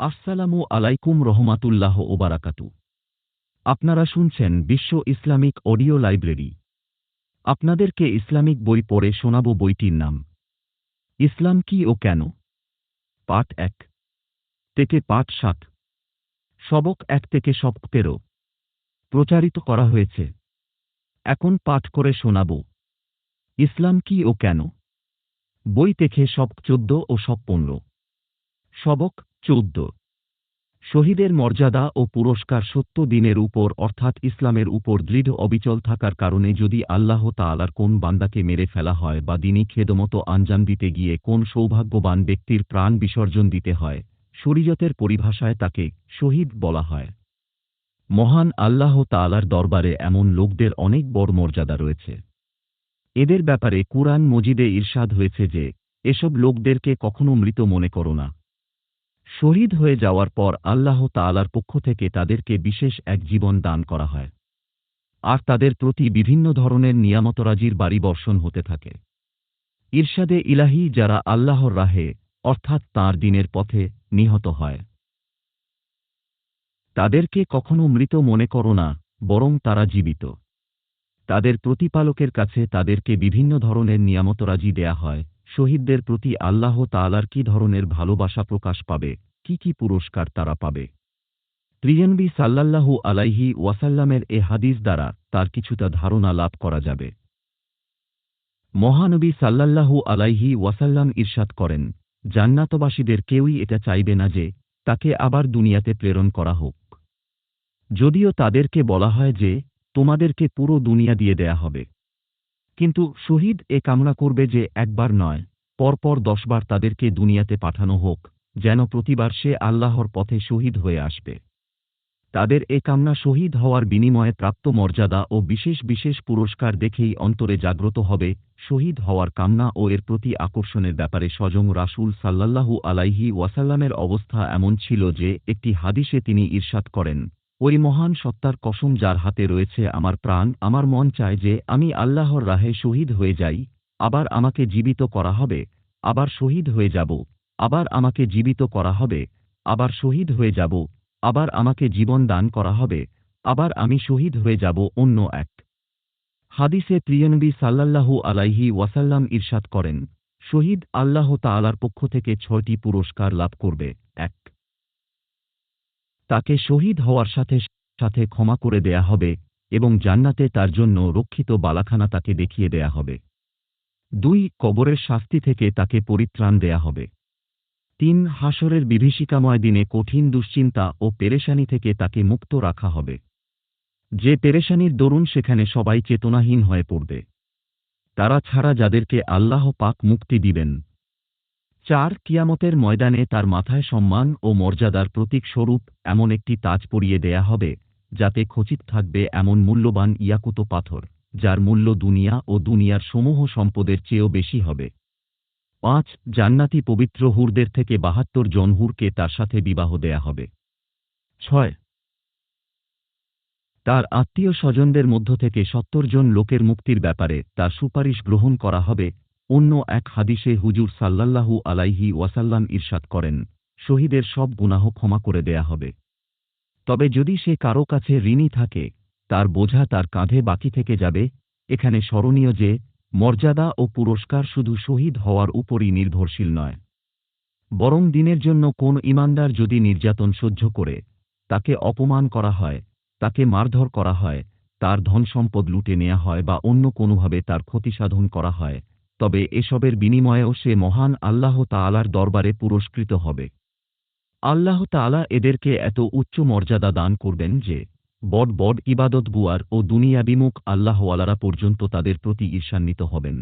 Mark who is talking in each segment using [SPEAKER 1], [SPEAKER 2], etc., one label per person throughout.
[SPEAKER 1] আসসালামু আলাইকুম রহমাতুল্লাহ ওবারাকাতু। আপনারা শুনছেন বিশ্ব ইসলামিক অডিও লাইব্রেরি। আপনাদেরকে ইসলামিক বই পড়ে শোনাব বইটির নাম, ইসলাম কি ও কেন? পাঠ এক থেকে পাঠ সাত। সবক এক থেকে সবক তেরো। প্রচারিত করা হয়েছে। এখন পাঠ করে শোনাব, ইসলাম কি ও কেন? বই থেকে সব চোদ্দ ও সব পনেরো। সবক চৌদ্দ। শহীদের মর্যাদা ও পুরস্কার সত্য দিনের উপর, অর্থাৎ ইসলামের উপর দৃঢ় অবিচল থাকার কারণে যদি আল্লাহ তালার কোন বান্দাকে মেরে ফেলা হয় বা দিনই খেদমত আঞ্জাম দিতে গিয়ে কোন সৌভাগ্যবান ব্যক্তির প্রাণ বিসর্জন দিতে হয়, শরীয়তের পরিভাষায় তাকে শহীদ বলা হয়। মহান আল্লাহ তাআলার দরবারে এমন লোকদের অনেক বড় মর্যাদা রয়েছে। এদের ব্যাপারে কুরআন মজিদে ইরশাদ হয়েছে যে, এসব লোকদেরকে কখনো মৃত মনে করো না। শহীদ হয়ে যাওয়ার পর আল্লাহ তালার পক্ষ থেকে তাদেরকে বিশেষ এক জীবন দান করা হয়। আর তাদের প্রতি বিভিন্ন ধরনের নিয়ামতরাজির বাড়ি বর্ষণ হতে থাকে। ইরশাদে ইলাহি যারা আল্লাহর রাহে, অর্থাৎ তাঁর দিনের পথে নিহত হয়। তাদেরকে কখনো মৃত মনে করো না, বরং তারা জীবিত। তাদের প্রতিপালকের কাছে তাদেরকে বিভিন্ন ধরনের নিয়ামতরাজি দেয়া হয়। শহীদদের প্রতি আল্লাহ তাআলার কি ধরনের ভালোবাসা প্রকাশ পাবে? কি কি পুরস্কার তারা পাবে? ত্রিজনবী সাল্লাল্লাহু আলাইহি ওয়াসাল্লামের এ হাদিস দ্বারা তার কিছুটা ধারণা লাভ করা যাবে। মহানবী সাল্লাল্লাহু আলাইহি ওয়াসাল্লাম ইরশাদ করেন, জান্নাতবাসীদের কেউই এটা চাইবে না যে তাকে আবার দুনিয়াতে প্রেরণ করা হোক। যদিও তাদেরকে বলা হয় যে তোমাদেরকে পুরো দুনিয়া দিয়ে দেয়া হবে। কিন্তু শহীদ এ কামনা করবে যে একবার নয়, পরপর দশবার তাদেরকে দুনিয়াতে পাঠানো হোক, যেন প্রতিবার সে আল্লাহর পথে শহীদ হয়ে আসবে। তাদের এ কামনা শহীদ হওয়ার বিনিময়ে প্রাপ্ত মর্যাদা ও বিশেষ বিশেষ পুরস্কার দেখেই অন্তরে জাগ্রত হবে শহীদ হওয়ার কামনা ও এর প্রতি আকর্ষণের ব্যাপারে স্বজং রাসূল সাল্লাল্লাহু আলাইহি ওয়াসাল্লামের অবস্থা এমন ছিল যে একটি হাদিসে তিনি ঈর্ষাদ করেন ওই মহান সত্তার কসম যার হাতে রয়েছে আমার প্রাণ, আমার মন চায় যে আমি আল্লাহর রাহে শহীদ হয়ে যাই, আবার আমাকে জীবিত করা হবে, আবার শহীদ হয়ে যাব, আবার আমাকে জীবিত করা হবে, আবার শহীদ হয়ে যাব, আবার আমাকে জীবন দান করা হবে, আবার আমি শহীদ হয়ে যাব অন্য এক। হাদিসে প্রিয়নবী সাল্লাল্লাহু আলাইহি ওয়াসাল্লাম ইরশাদ করেন, শহীদ আল্লাহ তাআলার পক্ষ থেকে ছয়টি পুরস্কার লাভ করবে। তাকে শহীদ হওয়ার সাথে সাথে ক্ষমা করে দেয়া হবে এবং জান্নাতে তার জন্য রক্ষিত বালাখানা তাকে দেখিয়ে দেয়া হবে। দুই, কবরের শাস্তি থেকে তাকে পরিত্রাণ দেয়া হবে। তিন হাসরের বিভীষিকাময় দিনে কঠিন দুশ্চিন্তা ও পেরেশানি থেকে তাকে মুক্ত রাখা হবে। যে পেরেশানির দরুন সেখানে সবাই চেতনাহীন হয়ে পড়বে। তারা ছাড়া যাদেরকে আল্লাহ পাক মুক্তি দিবেন চার কিয়ামতের ময়দানে তার মাথায় সম্মান ও মর্যাদার প্রতীক স্বরূপ এমন একটি তাজ পরিয়ে দেয়া হবে, যাতে খচিত থাকবে এমন মূল্যবান ইয়াকুতো পাথর, যার মূল্য দুনিয়া ও দুনিয়ার সমূহ সম্পদের চেয়েও বেশি হবে। পাঁচ, জান্নাতি পবিত্র হুরদের থেকে বাহাত্তর জন হুরকে তার সাথে বিবাহ দেয়া হবে। ছয়, তার আত্মীয় স্বজনদের মধ্য থেকে সত্তর জন লোকের মুক্তির ব্যাপারে তার সুপারিশ গ্রহণ করা হবে অন্য এক হাদিসে হুজুর সাল্লাল্লাহু আলাইহি ওয়াসাল্লাম ইরশাদ করেন, শহীদের সব গুনাহ ক্ষমা করে দেয়া হবে। তবে যদি সে কারও কাছে ঋণী থাকে, তার বোঝা তার কাঁধে বাকি থেকে যাবে, এখানে স্মরণীয় যে, মর্যাদা ও পুরস্কার শুধু শহীদ হওয়ার উপরই নির্ভরশীল নয়। বরং দিনের জন্য কোন ইমানদার যদি নির্যাতন সহ্য করে, তাকে অপমান করা হয়, তাকে মারধর করা হয়, তার ধন সম্পদ লুটে নেওয়া হয় বা অন্য কোনোভাবে তার ক্ষতিসাধন করা হয় তবে এসবের বিনিময়েও সে মহান আল্লাহ তাআলার দরবারে পুরস্কৃত হবে। আল্লাহ তাআলা এদেরকে এত উচ্চ মর্যাদা দান করবেন যে, বড বড ইবাদত গুয়ার ও দুনিয়াবিমুখ আল্লাহওয়ালারা পর্যন্ত তাদের প্রতি ঈর্ষান্বিত হবেন।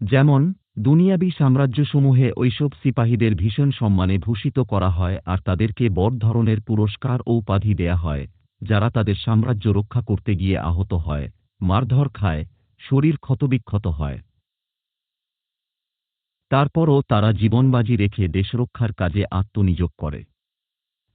[SPEAKER 1] যেমন, দুনিয়াবি সাম্রাজ্যসমূহে ঐসব সিপাহীদের ভীষণ সম্মানে ভূষিত করা হয় আর তাদেরকে বড় ধরনের পুরস্কার ও উপাধি দেয়া হয়, যারা তাদের সাম্রাজ্য রক্ষা করতে গিয়ে আহত হয়, মারধর খায়, শরীর ক্ষতবিক্ষত হয়। তারপরও তারা জীবনবাজি রেখে দেশরক্ষার কাজে আত্মনিয়োগ করে।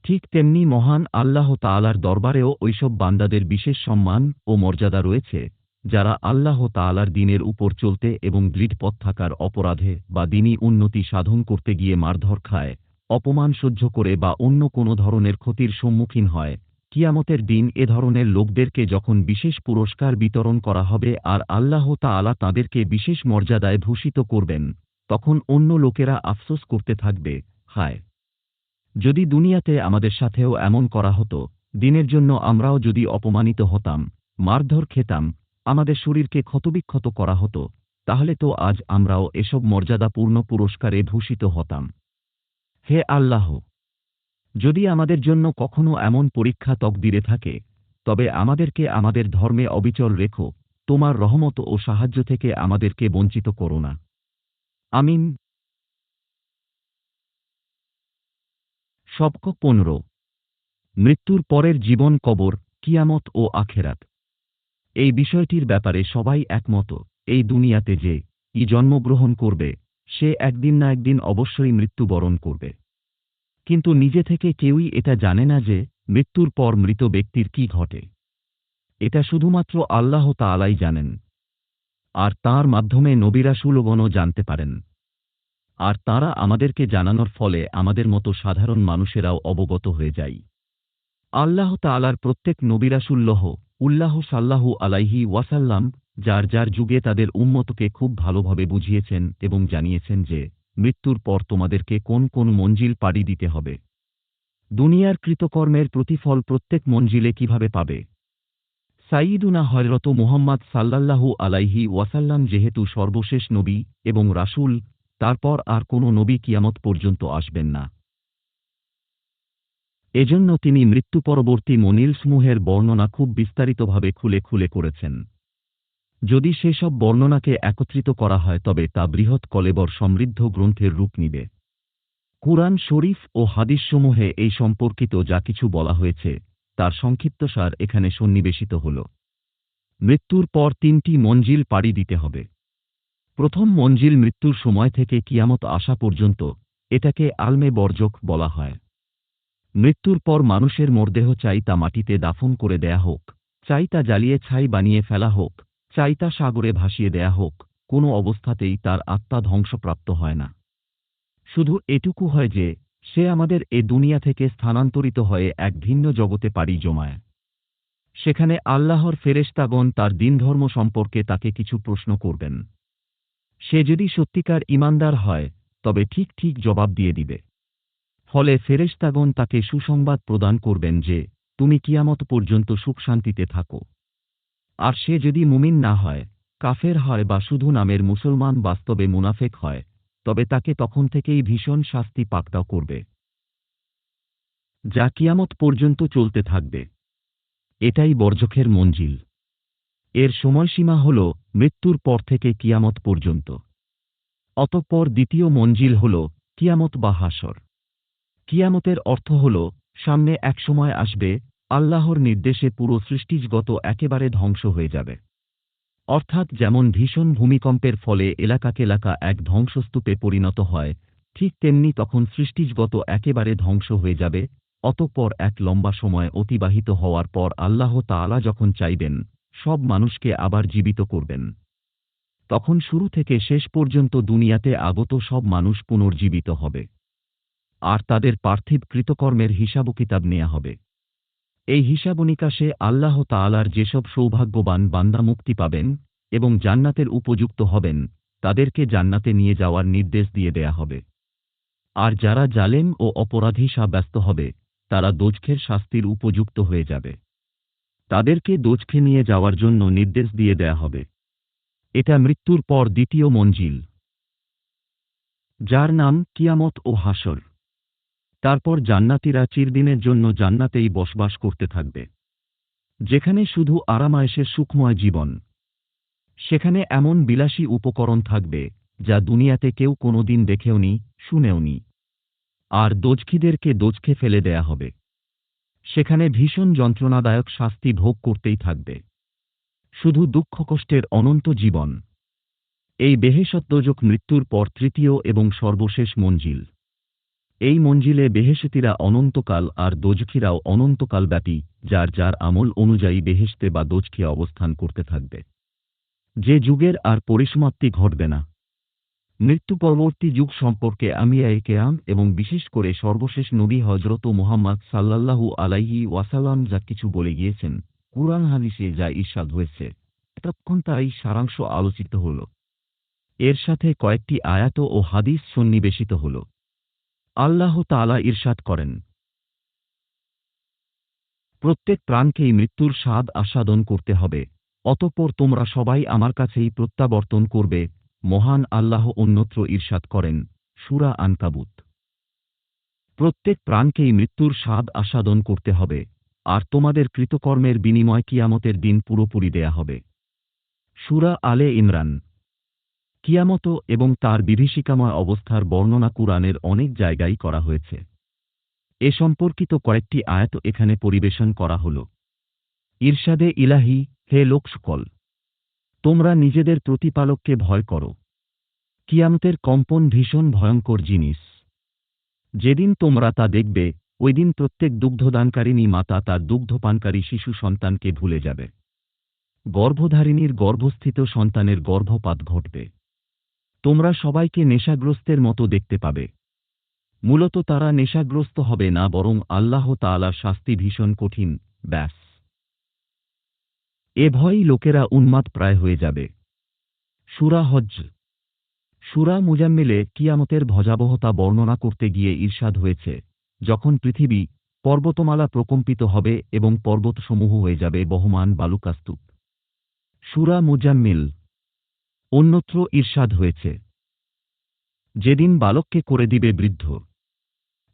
[SPEAKER 1] ঠিক তেমনি মহান আল্লাহ তাআলার দরবারেও ঐসব বান্দাদের বিশেষ সম্মান ও মর্যাদা রয়েছে, যারা আল্লাহ তাআলার দিনের উপর চলতে এবং দৃঢ়পথ থাকার অপরাধে বা দিনই উন্নতি সাধন করতে গিয়ে মারধর খায়, অপমান সহ্য করে বা অন্য কোনো ধরনের ক্ষতির সম্মুখীন হয়। কিয়ামতের দিন এ ধরনের লোকদেরকে যখন বিশেষ পুরস্কার বিতরণ করা হবে আর আল্লাহ তাআলা তাদেরকে বিশেষ মর্যাদায় ভূষিত করবেন তখন অন্য লোকেরা আফসোস করতে থাকবে, হায়। যদি দুনিয়াতে আমাদের সাথেও এমন করা হতো, দিনের জন্য আমরাও যদি অপমানিত হতাম, মারধর খেতাম, আমাদের শরীরকে ক্ষতবিক্ষত করা হতো, তাহলে তো আজ আমরাও এসব মর্যাদাপূর্ণ পুরস্কারে ভূষিত হতাম। হে আল্লাহ! যদি আমাদের জন্য কখনো এমন পরীক্ষা তকদিরে থাকে, তবে আমাদেরকে আমাদের ধর্মে অবিচল রেখো, তোমার রহমত ও সাহায্য থেকে আমাদেরকে বঞ্চিত করো না। আমিন। সবক পনেরো। মৃত্যুর পরের জীবন কবর, কিয়ামত ও আখেরাত। এই বিষয়টির ব্যাপারে সবাই একমত, এই দুনিয়াতে যে ই জন্মগ্রহণ করবে, সে একদিন না একদিন অবশ্যই মৃত্যুবরণ করবে। কিন্তু নিজে থেকে কেউই এটা জানে না যে মৃত্যুর পর মৃত ব্যক্তির কি ঘটে। এটা শুধুমাত্র আল্লাহ তাআলাই জানেন। আর তার মাধ্যমে নবিরাসুলগণও জানতে পারেন। আর তারা আমাদেরকে জানানোর ফলে আমাদের মতো সাধারণ মানুষেরাও অবগত হয়ে যাই আল্লাহ তাআলার প্রত্যেক নবিরাসুল্লহ উল্লাহ সাল্লাহু আলাইহি ওয়াসাল্লাম, যার যার যুগে তাদের উম্মতকে খুব ভালোভাবে বুঝিয়েছেন এবং জানিয়েছেন যে, মৃত্যুর পর তোমাদেরকে কোন কোন মঞ্জিল পাড়ি দিতে হবে। দুনিয়ার কৃতকর্মের প্রতিফল প্রত্যেক মঞ্জিলে কীভাবে পাবে? সাইয়িদুনা হয়রত মুহাম্মদ সাল্লাল্লাহু আলাইহি ওয়াসাল্লাম যেহেতু সর্বশেষ নবী এবং রাসূল, তারপর আর কোনো নবী কিয়ামত পর্যন্ত আসবেন না। এজন্য তিনি মৃত্যু পরবর্তী মনিলসমূহের বর্ণনা খুব বিস্তারিতভাবে খুলে খুলে করেছেন। যদি সেসব বর্ণনাকে একত্রিত করা হয়, তবে তা বৃহৎ কলেবর সমৃদ্ধ গ্রন্থের রূপ নিবে। কুরআন শরীফ ও হাদিসসমূহে এই সম্পর্কিত যা কিছু বলা হয়েছে তার সংক্ষিপ্তসার এখানে সন্নিবেশিত হল। মৃত্যুর পর তিনটি মঞ্জিল পাড়ি দিতে হবে। প্রথম মঞ্জিল মৃত্যুর সময় থেকে কিয়ামত আসা পর্যন্ত এটাকে আলমে বর্জক বলা হয়। মৃত্যুর পর মানুষের মরদেহ চাই তা মাটিতে দাফন করে দেয়া হোক, চাই তা জ্বালিয়ে ছাই বানিয়ে ফেলা হোক, চাই তা সাগরে ভাসিয়ে দেয়া হোক, কোনো অবস্থাতেই তার আত্মা ধ্বংসপ্রাপ্ত হয় না। শুধু এটুকু হয় যে সে আমাদের এ দুনিয়া থেকে স্থানান্তরিত হয়ে এক ভিন্ন জগতে পাড়ি জমায়। সেখানে আল্লাহর ফেরেশতাগণ তার দিনধর্ম সম্পর্কে তাকে কিছু প্রশ্ন করবেন। সে যদি সত্যিকার ইমানদার হয়, তবে ঠিক ঠিক জবাব দিয়ে দিবে। ফলে ফেরেশতাগণ তাকে সুসংবাদ প্রদান করবেন যে, তুমি কিয়ামত পর্যন্ত সুখ শান্তিতে থাকো। আর সে যদি মুমিন না হয়, কাফের হয় বা শুধু নামের মুসলমান বাস্তবে মুনাফেক হয় তবে তাকে তখন থেকেই ভীষণ শাস্তি পাকড়াও করবে। যা কিয়ামত পর্যন্ত চলতে থাকবে। এটাই বর্জখের মঞ্জিল। এর সময়সীমা হল মৃত্যুর পর থেকে কিয়ামত পর্যন্ত। অতঃপর দ্বিতীয় মঞ্জিল হল কিয়ামত বা হাসর। কিয়ামতের অর্থ হল, সামনে একসময় আসবে, আল্লাহর নির্দেশে পুরো সৃষ্টিজগত একেবারে ধ্বংস হয়ে যাবে। অর্থাৎ যেমন ভীষণ ভূমিকম্পের ফলে এলাকাকে এলাকা এক ধ্বংসস্তূপে পরিণত হয়, ঠিক তেমনি তখন সৃষ্টিজগত একেবারে ধ্বংস হয়ে যাবে, অতঃপর এক লম্বা সময় অতিবাহিত হওয়ার পর আল্লাহ তাআলা যখন চাইবেন, সব মানুষকে আবার জীবিত করবেন। তখন শুরু থেকে শেষ পর্যন্ত দুনিয়াতে আগত সব মানুষ পুনর্জীবিত হবে। আর তাদের পার্থিব কৃতকর্মের হিসাব কিতাব নেয়া হবে। এই হিসাবনিকাশে আল্লাহ তাআলার যেসব সৌভাগ্যবান বান্দা মুক্তি পাবেন এবং জান্নাতের উপযুক্ত হবেন, তাদেরকে জান্নাতে নিয়ে যাওয়ার নির্দেশ দিয়ে দেয়া হবে। আর যারা জালেম ও অপরাধী সাব্যস্ত হবে, তারা দোজখের শাস্তির উপযুক্ত হয়ে যাবে। তাদেরকে দোজখে নিয়ে যাওয়ার জন্য নির্দেশ দিয়ে দেয়া হবে। এটা মৃত্যুর পর দ্বিতীয় মঞ্জিল। যার নাম কিয়ামত ও হাসর তারপর জান্নাতীরা চিরদিনের জন্য জান্নাতেই বসবাস করতে থাকবে। যেখানে শুধু আরামায়েশের সুখময় জীবন। সেখানে এমন বিলাসী উপকরণ থাকবে, যা দুনিয়াতে কেউ কোনোদিন দেখেওনি, শুনেওনি। আর দোজখিদেরকে দোজখে ফেলে দেয়া হবে। সেখানে ভীষণ যন্ত্রণাদায়ক শাস্তি ভোগ করতেই থাকবে। শুধু দুঃখ কষ্টের অনন্ত জীবন। এই বেহেসত্বযোগ মৃত্যুর পর তৃতীয় এবং সর্বশেষ মঞ্জিল। এই মঞ্জিলে বেহেশতিরা অনন্তকাল আর দোজখিরাও অনন্তকাল ব্যাপী যার যার আমল অনুযায়ী বেহেশতে বা দোজখে অবস্থান করতে থাকবে। যে যুগের আর পরিসমাপ্তি ঘটবে না। মৃত্যু পরবর্তী যুগ সম্পর্কে আমি কেয়াম এবং বিশেষ করে সর্বশেষ নবী হজরত মুহাম্মদ সাল্লাল্লাহু আলাইহি ওয়াসাল্লাম যা কিছু বলে গিয়েছেন, কুরআন হাদিসে যা ঈর্ষাদ হয়েছে, এতক্ষণ তাই সারাংশ আলোচিত হল। এর সাথে কয়েকটি আয়াত ও হাদিস সন্নিবেশিত হল। আল্লাহ তাআলা ঈর্ষাদ করেন। প্রত্যেক প্রাণকেই মৃত্যুর স্বাদ আস্বাদন করতে হবে। অতঃপর তোমরা সবাই আমার কাছেই প্রত্যাবর্তন করবে, মহান আল্লাহ অন্যত্র ঈর্ষাদ করেন, সুরা আনকাবুত। প্রত্যেক প্রাণকেই মৃত্যুর স্বাদ আস্বাদন করতে হবে, আর তোমাদের কৃতকর্মের বিনিময় কিয়ামতের দিন পুরোপুরি দেয়া হবে। সুরা আলে ইমরান। কিয়ামত এবং তার বিভীষিকাময় অবস্থার বর্ণনা কুরআনের অনেক জায়গায় করা হয়েছে। এ সম্পর্কিত কয়েকটি আয়াত এখানে পরিবেশন করা হল। ঈর্ষাদে ইলাহি, হে লোকসকল! তোমরা নিজেদের প্রতিপালককে ভয় করো। কিয়ামতের কম্পন ভীষণ ভয়ঙ্কর জিনিস। যেদিন তোমরা তা দেখবে, ওই দিন প্রত্যেক দুগ্ধদানকারিণী মাতা তার দুগ্ধপানকারী শিশু সন্তানকে ভুলে যাবে। গর্ভধারিণীর গর্ভস্থিত সন্তানের গর্ভপাত ঘটবে। তোমরা সবাইকে নেশাগ্রস্তের মতো দেখতে পাবে। মূলত তারা নেশাগ্রস্ত হবে না, বরং আল্লাহ তাআলার শাস্তি ভীষণ কঠিন, ব্যাস। এ ভয়ই লোকেরা উন্মাদ প্রায় হয়ে যাবে। সুরা হজ্জ। সুরা মুজাম্মিলে কিয়ামতের ভজাবহতা বর্ণনা করতে গিয়ে ঈর্ষাদ হয়েছে, যখন পৃথিবী পর্বতমালা প্রকম্পিত হবে এবং পর্বতসমূহ হয়ে যাবে বহমান বালুকাস্তুপ। সুরা মুজাম্মিল। অন্যত্র ঈর্ষাদ হয়েছে। যেদিন বালককে করে দিবে বৃদ্ধ।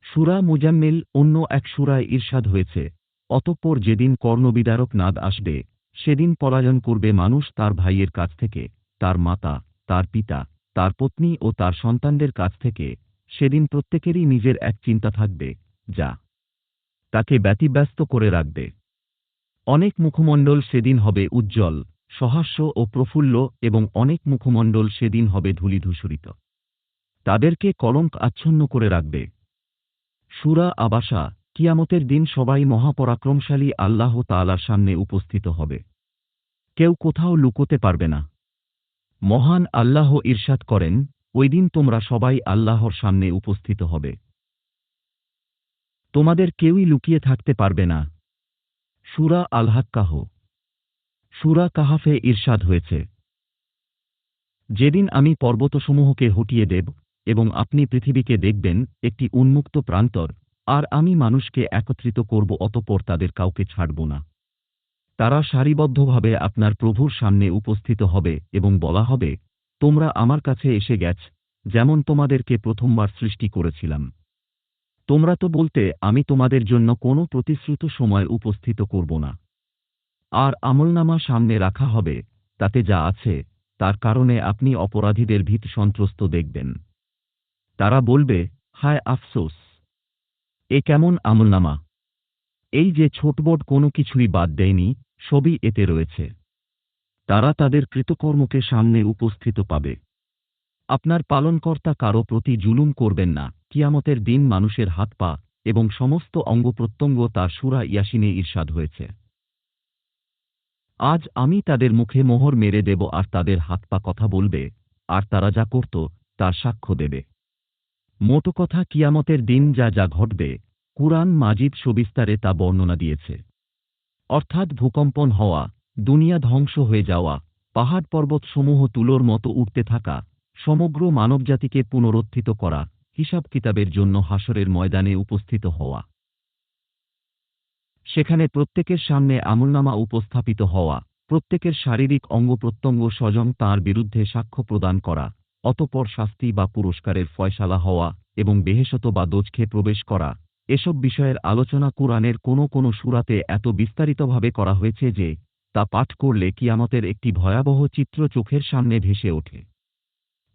[SPEAKER 1] সুরা মুজাম্মিল অন্য এক সুরায় ঈর্ষাদ হয়েছে। অতঃপর যেদিন কর্ণবিদারক নাদ আসবে, সেদিন পলায়ন করবে মানুষ তার ভাইয়ের কাছ থেকে, তার মাতা, তার পিতা, তার পত্নী ও তার সন্তানদের কাছ থেকে, সেদিন প্রত্যেকেরই নিজের এক চিন্তা থাকবে, যা তাকে ব্যতিব্যস্ত করে রাখবে। অনেক মুখমণ্ডল সেদিন হবে উজ্জ্বল সহাস্য ও প্রফুল্ল এবং অনেক মুখমণ্ডল সেদিন হবে ধূলিধূসরিত। তাদেরকে কলঙ্ক আচ্ছন্ন করে রাখবে। সুরা আবাসা, কিয়ামতের দিন সবাই মহাপরাক্রমশালী আল্লাহ তালার সামনে উপস্থিত হবে। কেউ কোথাও লুকোতে পারবে না। মহান আল্লাহ ঈর্ষাদ করেন, ওই দিন তোমরা সবাই আল্লাহর সামনে উপস্থিত হবে। তোমাদের কেউই লুকিয়ে থাকতে পারবে না। সুরা আলহাক্কাহ সুরা কাহাফে ঈর্ষাদ হয়েছে। যেদিন আমি পর্বতসমূহকে হটিয়ে দেব এবং আপনি পৃথিবীকে দেখবেন একটি উন্মুক্ত প্রান্তর, আর আমি মানুষকে একত্রিত করব অতপর তাদের কাউকে ছাড়ব না। তারা সারিবদ্ধভাবে আপনার প্রভুর সামনে উপস্থিত হবে এবং বলা হবে, তোমরা আমার কাছে এসে গেছ, যেমন তোমাদেরকে প্রথমবার সৃষ্টি করেছিলাম। তোমরা তো বলতে, আমি তোমাদের জন্য কোনো প্রতিশ্রুত সময় উপস্থিত করব না। আর আমলনামা সামনে রাখা হবে, তাতে যা আছে, তার কারণে আপনি অপরাধীদের ভীত সন্ত্রস্ত দেখবেন। তারা বলবে, হায় আফসোস। এ কেমন আমলনামা? এই যে ছোটবট কোনো কিছুই বাদ দেয়নি, সবই এতে রয়েছে। তারা তাদের কৃতকর্মকে সামনে উপস্থিত পাবে। আপনার পালনকর্তা কারও প্রতি জুলুম করবেন না, কিয়ামতের দিন মানুষের হাত পা এবং সমস্ত অঙ্গ প্রত্যঙ্গ তার সুরা ইয়াসিনে ঈর্ষাদ হয়েছে। আজ আমি তাদের মুখে মোহর মেরে দেব আর তাদের হাত পা কথা বলবে, আর তারা যা করত, তার সাক্ষ্য দেবে। মোটো কথা কিয়ামতের দিন যা যা ঘটবে, কুরআন মাজিদ সবিস্তারে তা বর্ণনা দিয়েছে। অর্থাৎ ভূকম্পন হওয়া, দুনিয়া ধ্বংস হয়ে যাওয়া, পাহাড় পর্বতসমূহ তুলোর মতো উঠতে থাকা, সমগ্র মানবজাতিকে পুনরুত্থিত করা, হিসাব কিতাবের জন্য হাসরের ময়দানে উপস্থিত হওয়া। সেখানে প্রত্যেকের সামনে আমলনামা উপস্থাপিত হওয়া, প্রত্যেকের শারীরিক অঙ্গ প্রত্যঙ্গ স্বজন তাঁর বিরুদ্ধে সাক্ষ্য প্রদান করা, অতপর শাস্তি বা পুরস্কারের ফয়সালা হওয়া এবং বেহেশত বা দোজখে প্রবেশ করা, এসব বিষয়ের আলোচনা কুরআনের কোনো কোনো সুরাতে এত বিস্তারিতভাবে করা হয়েছে যে, তা পাঠ করলে কিয়ামতের একটি ভয়াবহ চিত্র চোখের সামনে ভেসে ওঠে।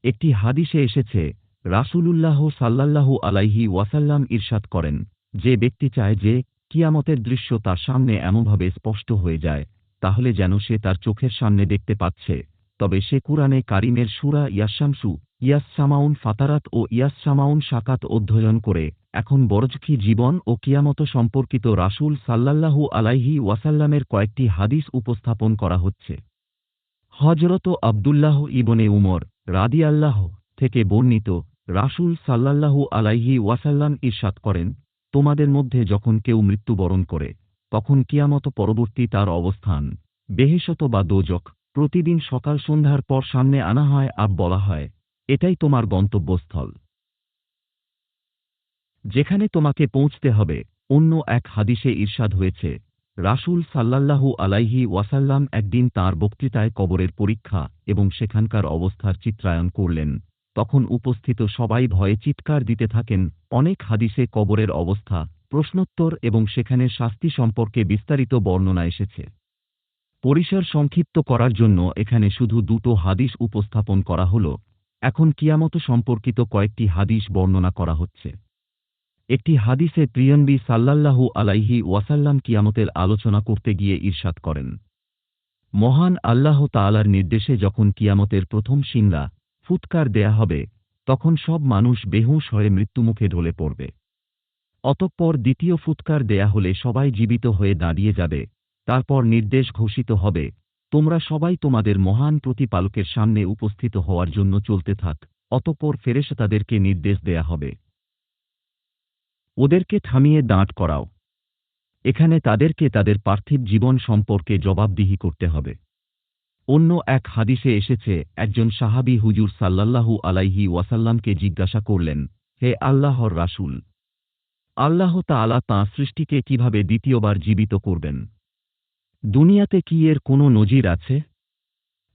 [SPEAKER 1] একটি হাদিসে এসেছে, রাসূলুল্লাহ সাল্লাল্লাহু আলাইহি ওয়াসাল্লাম ঈর্ষাদ করেন, যে ব্যক্তি চায় যে কিয়ামতের দৃশ্য তার সামনে এমনভাবে স্পষ্ট হয়ে যায়, তাহলে যেন সে তার চোখের সামনে দেখতে পাচ্ছে। তবে সে কুরআনে কারিমের সুরা ইয়াসামসু ইয়াসসামাউন ফাতারাত ও ইয়াসসামাউন শাকাত অধ্যয়ন করে, এখন বরজকি জীবন ও কিয়ামত সম্পর্কিত রাসূল সাল্লাল্লাহু আলাইহি ওয়াসাল্লামের কয়েকটি হাদিস উপস্থাপন করা হচ্ছে। হজরত আবদুল্লাহ ইবনে উমর রাদি আল্লাহ থেকে বর্ণিত রাসূল সাল্লাল্লাহু আলাইহি ওয়াসাল্লাম ইরশাদ করেন তোমাদের মধ্যে যখন কেউ মৃত্যুবরণ করে, তখন কিয়ামত পরবর্তী তার অবস্থান। বেহেশত বা দোজক, প্রতিদিন সকাল সন্ধ্যার পর সামনে আনা হয় আর বলা হয়, এটাই তোমার গন্তব্যস্থল। যেখানে তোমাকে পৌঁছতে হবে। অন্য এক হাদিসে ঈর্ষাদ হয়েছে, রাসূল সাল্লাল্লাহু আলাইহি ওয়াসাল্লাম একদিন তার বক্তৃতায় কবরের পরীক্ষা এবং সেখানকার অবস্থার চিত্রায়ন করলেন। তখন উপস্থিত সবাই ভয়ে চিৎকার দিতে থাকেন। অনেক হাদিসে কবরের অবস্থা, প্রশ্নোত্তর এবং সেখানে শাস্তি সম্পর্কে বিস্তারিত বর্ণনা এসেছে। পরিসর সংক্ষিপ্ত করার জন্য এখানে শুধু দুটো হাদিস উপস্থাপন করা হল। এখন কিয়ামত সম্পর্কিত কয়েকটি হাদিস বর্ণনা করা হচ্ছে। একটি হাদিসে প্রিয়নবী সাল্লাল্লাহু আলাইহি ওয়াসাল্লাম কিয়ামতের আলোচনা করতে গিয়ে ঈর্ষাদ করেন। মহান আল্লাহ তালার নির্দেশে যখন কিয়ামতের প্রথম সিংলা ফুৎকার দেয়া হবে, তখন সব মানুষ বেহুশ হয়ে মৃত্যুমুখে ঢলে পড়বে। অতঃপর দ্বিতীয় ফুৎকার দেয়া হলে সবাই জীবিত হয়ে দাঁড়িয়ে যাবে, তারপর নির্দেশ ঘোষিত হবে, তোমরা সবাই তোমাদের মহান প্রতিপালকের সামনে উপস্থিত হওয়ার জন্য চলতে থাক, অতঃপর ফেরেশতাদেরকে নির্দেশ দেয়া হবে। ওদেরকে থামিয়ে দাঁড় করাও। এখানে তাদেরকে তাদের পার্থিব জীবন সম্পর্কে জবাবদিহি করতে হবে। অন্য এক হাদিসে এসেছে, একজন সাহাবি হুজুর সাল্লাল্লাহু আলাইহি ওয়াসাল্লামকে জিজ্ঞাসা করলেন, হে আল্লাহর রাসূল, আল্লাহ তাআলা তাঁর সৃষ্টিকে কীভাবে দ্বিতীয়বার জীবিত করবেন? দুনিয়াতে কি এর কোনো নজির আছে?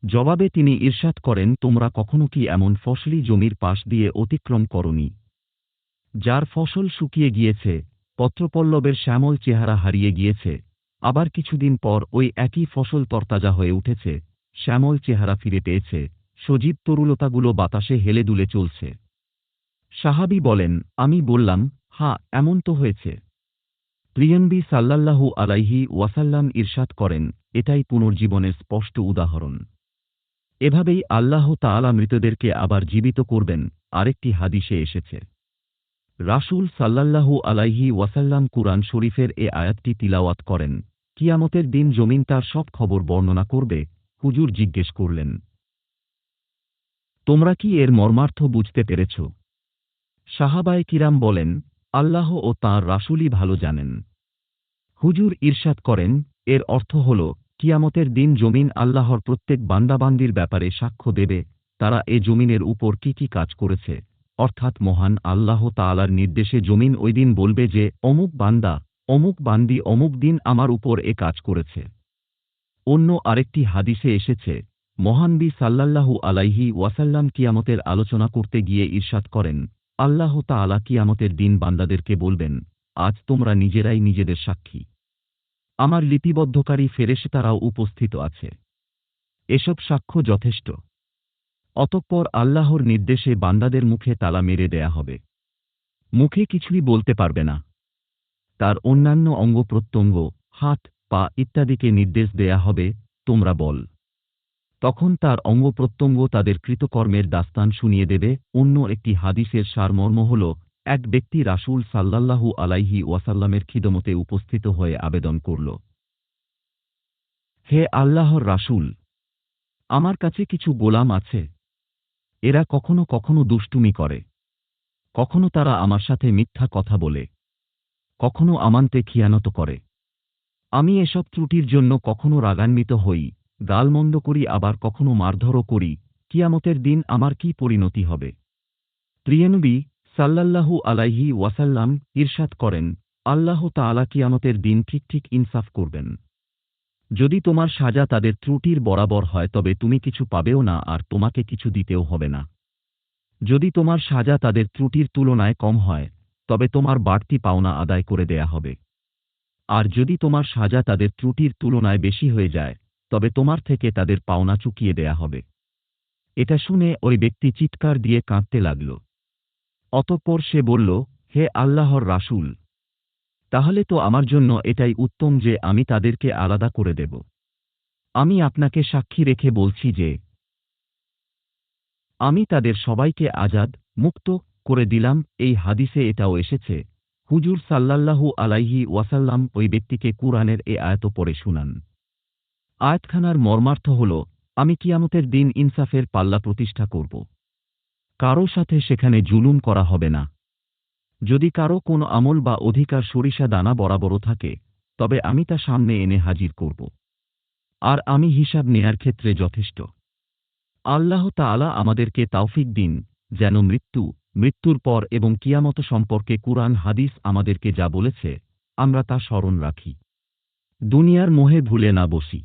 [SPEAKER 1] জবাবে তিনি ঈর্ষাদ করেন, তোমরা কখনো কি এমন ফসলি জমির পাশ দিয়ে অতিক্রম করনি? যার ফসল শুকিয়ে গিয়েছে, পত্রপল্লবের শ্যামল চেহারা হারিয়ে গিয়েছে, আবার কিছুদিন পর ওই একই ফসল তরতাজা হয়ে উঠেছে শ্যামল চেহারা ফিরে পেয়েছে, সজীব তরুলতাগুলো বাতাসে হেলে দুলে চলছে। সাহাবি বলেন, আমি বললাম, হা, এমন তো হয়েছে। প্রিয়নবী সাল্লাল্লাহু আলাইহি ওয়াসাল্লাম ইরশাদ করেন, এটাই পুনর্জীবনের স্পষ্ট উদাহরণ। এভাবেই আল্লাহ তাআলা মৃতদেরকে আবার জীবিত করবেন, আরেকটি হাদিসে এসেছে। রাসূল সাল্লাল্লাহু আলাইহি ওয়াসাল্লাম কুরআন শরীফের এ আয়াতটি তিলাওয়াত করেন, কিয়ামতের দিন জমিন তার সব খবর বর্ণনা করবে হুজুর জিজ্ঞেস করলেন, তোমরা কি এর মর্মার্থ বুঝতে পেরেছ? সাহাবায় কিরাম বলেন, আল্লাহ ও তাঁর রাসূলই ভালো জানেন। হুজুর ঈর্ষাদ করেন, এর অর্থ হল, কিয়ামতের দিন জমিন আল্লাহর প্রত্যেক বান্দাবান্দির ব্যাপারে সাক্ষ্য দেবে, তারা এ জমিনের উপর কি কি কাজ করেছে। অর্থাৎ মহান আল্লাহ তাআলার নির্দেশে জমিন ওই দিন বলবে যে, অমুক বান্দা, অমুক বান্দি অমুক দিন আমার উপর এ কাজ করেছে অন্য আরেকটি হাদিসে এসেছে মহানবী সাল্লাল্লাহু আলাইহি ওয়াসাল্লাম কিয়ামতের আলোচনা করতে গিয়ে ঈর্ষাদ করেন, আল্লাহ তাআলা কিয়ামতের দিন বান্দাদেরকে বলবেন, আজ তোমরা নিজেরাই নিজেদের সাক্ষী। আমার লিপিবদ্ধকারী ফেরেশতারাও উপস্থিত আছে। এসব সাক্ষ্য যথেষ্ট। অতঃপর আল্লাহর নির্দেশে বান্দাদের মুখে তালা মেরে দেয়া হবে। মুখে কিছুই বলতে পারবে না। তার অন্যান্য অঙ্গ প্রত্যঙ্গ হাত পা ইত্যাদিকে নির্দেশ দেয়া হবে, তোমরা বল। তখন তার অঙ্গ প্রত্যঙ্গ তাদের কৃতকর্মের দাস্তান শুনিয়ে দেবে। অন্য একটি হাদিসের সারমর্ম হল, এক ব্যক্তি রাসূল সাল্লাল্লাহু আলাইহি ওয়াসাল্লামের খিদমতে উপস্থিত হয়ে আবেদন করল, হে আল্লাহর রাসূল, আমার কাছে কিছু গোলাম আছে। এরা কখনো কখনো দুষ্টুমি করে। কখনো তারা আমার সাথে মিথ্যা কথা বলে। কখনো আমান্তে খিয়ানত করে। আমি এসব ত্রুটির জন্য কখনো রাগান্বিত হই গালমন্দ করি, আবার কখনো মারধরও করি। কিয়ামতের দিন আমার কি পরিণতি হবে? প্রিয়নবী সাল্লাল্লাহু আলাইহি ওয়াসাল্লাম ঈর্ষাদ করেন, আল্লাহ তাআলা কিয়ামতের দিন ঠিক ঠিক ইনসাফ করবেন। যদি তোমার সাজা তাদের ত্রুটির বরাবর হয়, তবে তুমি কিছু পাবেও না আর তোমাকে কিছু দিতেও হবে না। যদি তোমার সাজা তাদের ত্রুটির তুলনায় কম হয়, তবে তোমার বাড়তি পাওনা আদায় করে দেয়া হবে। আর যদি তোমার সাজা তাদের ত্রুটির তুলনায় বেশি হয়ে যায়, তবে তোমার থেকে তাদের পাওনা চুকিয়ে দেয়া হবে। এটা শুনে ওই ব্যক্তি চিৎকার দিয়ে কাঁদতে লাগল। অতঃপর সে বলল, হে আল্লাহর রাসূল, তাহলে তো আমার জন্য এটাই উত্তম যে আমি তাদেরকে আলাদা করে দেব। আমি আপনাকে সাক্ষী রেখে বলছি যে, আমি তাদের সবাইকে আজাদ, মুক্ত করে দিলাম, এই হাদিসে এটাও এসেছে। হুজুর সাল্লাল্লাহু আলাইহি ওয়াসাল্লাম ওই ব্যক্তিকে কুরআনের এ আয়ত পড়ে শুনান। আয়াতখানার মর্মার্থ হল, আমি কিয়ামতের দিন ইনসাফের পাল্লা প্রতিষ্ঠা করব। কারও সাথে সেখানে জুলুম করা হবে না। যদি কারও কোনো আমল বা অধিকার সরিষা দানা বরাবরও থাকে, তবে আমি তা সামনে এনে হাজির করব। আর আমি হিসাব নেয়ার ক্ষেত্রে যথেষ্ট। আল্লাহ তাআলা আমাদেরকে তাওফিক দিন, যেন মৃত্যু মৃত্যুর পর এবং কিয়ামত সম্পর্কে কুরআন, হাদিস আমাদেরকে যা বলেছে, আমরা তা স্মরণ রাখি। দুনিয়ার মোহে ভুলে না বসি।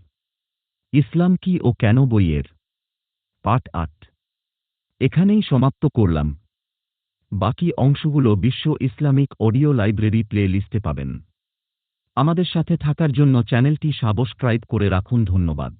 [SPEAKER 1] ইসলাম কি ও কেন বইয়ের? পাঠ আট। এখানেই সমাপ্ত করলাম। বাকি অংশগুলো বিশ্ব ইসলামিক অডিও লাইব্রেরি প্লে লিস্টে পাবেন। আমাদের সাথে থাকার জন্য চ্যানেলটি সাবস্ক্রাইব করে রাখুন, ধন্যবাদ।